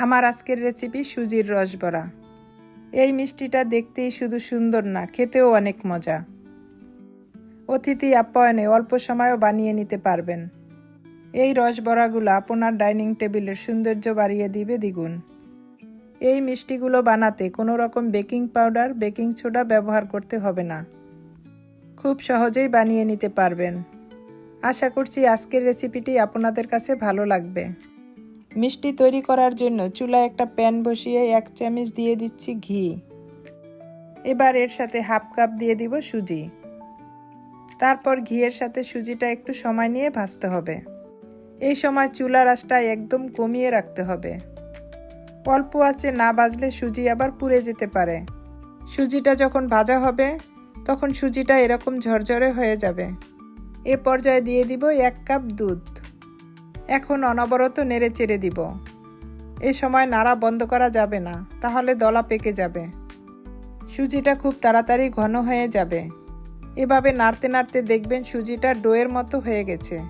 আমার আজকের রেসিপি সুজির রসবড়া এই মিষ্টিটা দেখতেই শুধু সুন্দর না, খেতেও অনেক মজা। অতিথি আপ্যায়নে অল্প সময়ও বানিয়ে নিতে পারবেন। এই রসবড়াগুলো আপনার ডাইনিং টেবিলের সৌন্দর্য বাড়িয়ে দিবে দ্বিগুণ। এই মিষ্টিগুলো বানাতে কোনো রকম বেকিং পাউডার, বেকিং সোডা ব্যবহার করতে হবে না। খুব সহজেই বানিয়ে নিতে পারবেন। আশা করছি আজকের রেসিপিটি আপনাদের কাছে ভালো লাগবে। মিষ্টি তৈরি করার জন্য চুলায় একটা প্যান বসিয়ে এক চামচ দিয়ে দিচ্ছি ঘি। এবার এর সাথে হাফ কাপ দিয়ে দিব সুজি। তারপর ঘিয়ের সাথে সুজিটা একটু সময় নিয়ে ভাজতে হবে। এই সময় চুলার আঁচটা একদম কমিয়ে রাখতে হবে। অল্প আছে না বাজলে সুজি আবার পুড়ে যেতে পারে। সুজিটা যখন ভাজা হবে, তখন সুজিটা এরকম ঝরঝরে হয়ে যাবে। এ পর্যায়ে দিয়ে দিব এক কাপ দুধ। এখন অনবরত নেড়ে চেড়ে দিব। এ সময় নাড়া বন্ধ করা যাবে না, তাহলে দলা পেকে যাবে। সুজিটা খুব তাড়াতাড়ি ঘন হয়ে যাবে। এভাবে নাড়তে নাড়তে দেখবেন সুজিটা ডোয়ের মতো হয়ে গেছে।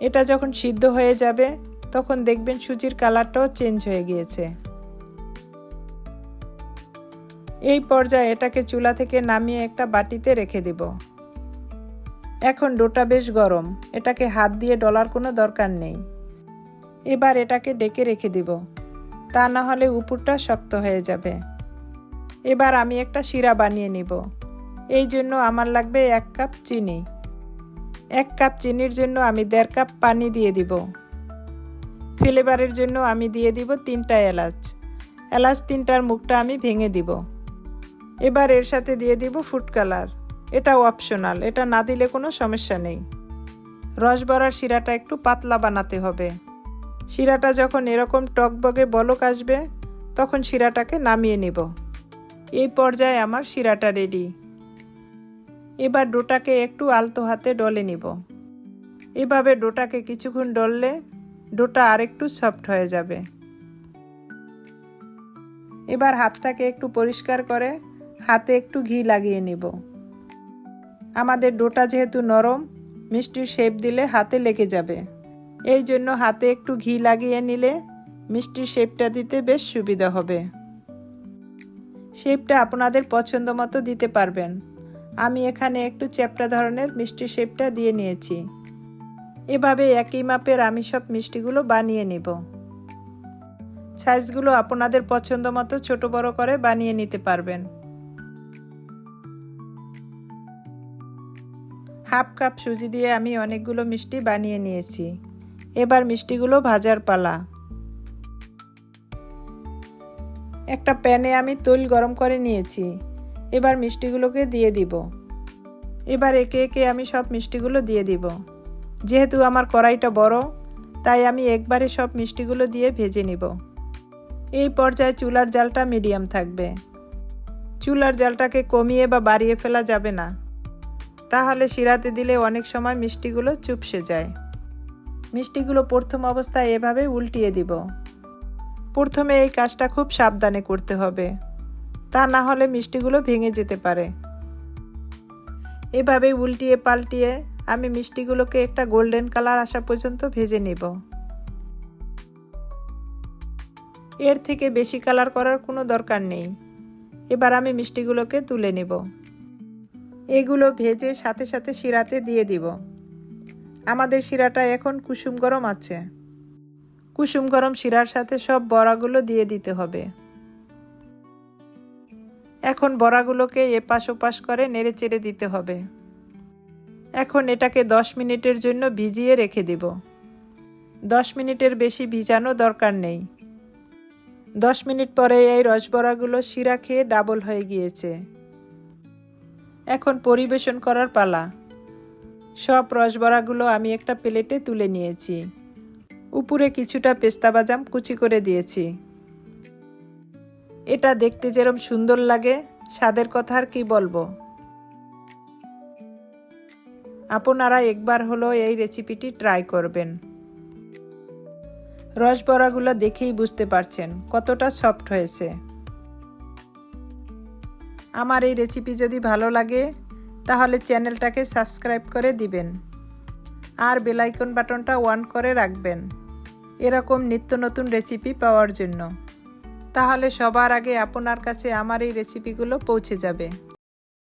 এটা যখন সিদ্ধ হয়ে যাবে, তখন দেখবেন সুজির কালারটাও চেঞ্জ হয়ে গিয়েছে। এই পর্যায়ে এটাকে চুলা থেকে নামিয়ে একটা বাটিতে রেখে দিব। এখন ডোটা বেশ গরম। এটাকে হাত দিয়ে ডলার কোনো দরকার নেই। এবার এটাকে ডেকে রেখে দিব। তা না হলে উপরটা শক্ত হয়ে যাবে। এবার আমি একটা শিরা বানিয়ে নিব। এই জন্য আমার লাগবে এক কাপ চিনি। এক কাপ চিনির জন্য আমি দেড় কাপ পানি দিয়ে দিব। ফ্লেভারের জন্য আমি দিয়ে দিব তিনটা এলাচ। এলাচ তিনটার মুখটা আমি ভেঙে দিব। এবার এর সাথে দিয়ে দিব ফুড কালার। এটাও অপশনাল এটা না দিলে কোনো সমস্যা নেই। রসবড়ার শিরাটা একটু পাতলা বানাতে হবে। শিরাটা যখন এরকম টকবগে বলক আসবে, তখন শিরাটাকে নামিয়ে নেব। এই পর্যায়ে আমার শিরাটা রেডি এবার ডোটাকে একটু আলতো হাতে ডলে নিব। এভাবে ডোটাকে কিছুক্ষণ ডললে ডোটা আরেকটু সফট হয়ে যাবে। এবার হাতটাকে একটু পরিষ্কার করে হাতে একটু ঘি লাগিয়ে নিব। আমাদের ডোটা যেহেতু নরম মিষ্টির শেপ দিলে হাতে লেগে যাবে। এই জন্য হাতে একটু ঘি লাগিয়ে নিলে মিষ্টির শেপটা দিতে বেশ সুবিধা হবে। শেপটা আপনাদের পছন্দ মতো দিতে পারবেন। আমি এখানে একটু চ্যাপটা ধরনের মিষ্টি শেপটা দিয়ে নিয়েছি। এভাবে একই মাপের আমি সব মিষ্টিগুলো বানিয়ে নিব। সাইজগুলো আপনাদের পছন্দ মতো ছোটো বড় করে বানিয়ে নিতে পারবেন। হাফ কাপ সুজি দিয়ে আমি অনেকগুলো মিষ্টি বানিয়ে নিয়েছি। এবার মিষ্টিগুলো ভাজার পালা। একটা প্যানে আমি তৈল গরম করে নিয়েছি। এবার মিষ্টিগুলোকে দিয়ে দিব। এবার একে একে আমি সব মিষ্টিগুলো দিয়ে দিব। যেহেতু আমার কড়াইটা বড়, তাই আমি একবারে সব মিষ্টিগুলো দিয়ে ভেজে নিব। এই পর্যায়ে চুলার জালটা মিডিয়াম থাকবে। চুলার জালটাকে কমিয়ে বা বাড়িয়ে ফেলা যাবে না। তাহলে শিরাতে দিলে অনেক সময় মিষ্টিগুলো চুপসে যায়। মিষ্টিগুলো প্রথম অবস্থায় এভাবে উল্টিয়ে দিব। প্রথমে এই কাজটা খুব সাবধানে করতে হবে। তা না হলে মিষ্টিগুলো ভেঙে যেতে পারে। এভাবে উল্টিয়ে পাল্টিয়ে আমি মিষ্টিগুলোকে একটা গোল্ডেন কালার আসা পর্যন্ত ভেজে নেব। এর থেকে বেশি কালার করার কোনো দরকার নেই। এবার আমি মিষ্টিগুলোকে তুলে নেব। এগুলো ভেজে সাথে সাথে শিরাতে দিয়ে দিব। আমাদের শিরাটা এখন কুসুম গরম আছে। কুসুম গরম শিরার সাথে সব বড়াগুলো দিয়ে দিতে হবে। এখন বড়াগুলোকে এপাশ ওপাশ করে নেড়ে চেড়ে দিতে হবে। এখন এটাকে দশ মিনিটের জন্য ভিজিয়ে রেখে দেব। দশ মিনিটের বেশি ভিজানো দরকার নেই। দশ মিনিট পরে এই রসবড়াগুলো শিরা খেয়ে ডাবল হয়ে গিয়েছে। এখন পরিবেশন করার পালা। সব রসবড়াগুলো আমি একটা প্লেটে তুলে নিয়েছি। উপরে কিছুটা পেস্তা বাদাম কুচি করে দিয়েছি। এটা দেখতে যেরম সুন্দর লাগে, স্বাদের কথা আর কি বলব? আপনারা একবার হলো এই রেসিপিটি ট্রাই করবেন। রসবড়াগুলো দেখেই বুঝতে পারছেন কতটা সফট হয়েছে। আমার এই রেসিপি যদি ভালো লাগে, তাহলে চ্যানেলটাকে সাবস্ক্রাইব করে দিবেন। আর বেলাইকন বাটনটা ওয়ান করে রাখবেন, এরকম নিত্য নতুন রেসিপি পাওয়ার জন্য। তাহলে সবার আগে আপনার কাছে আমার এই রেসিপিগুলো পৌঁছে যাবে।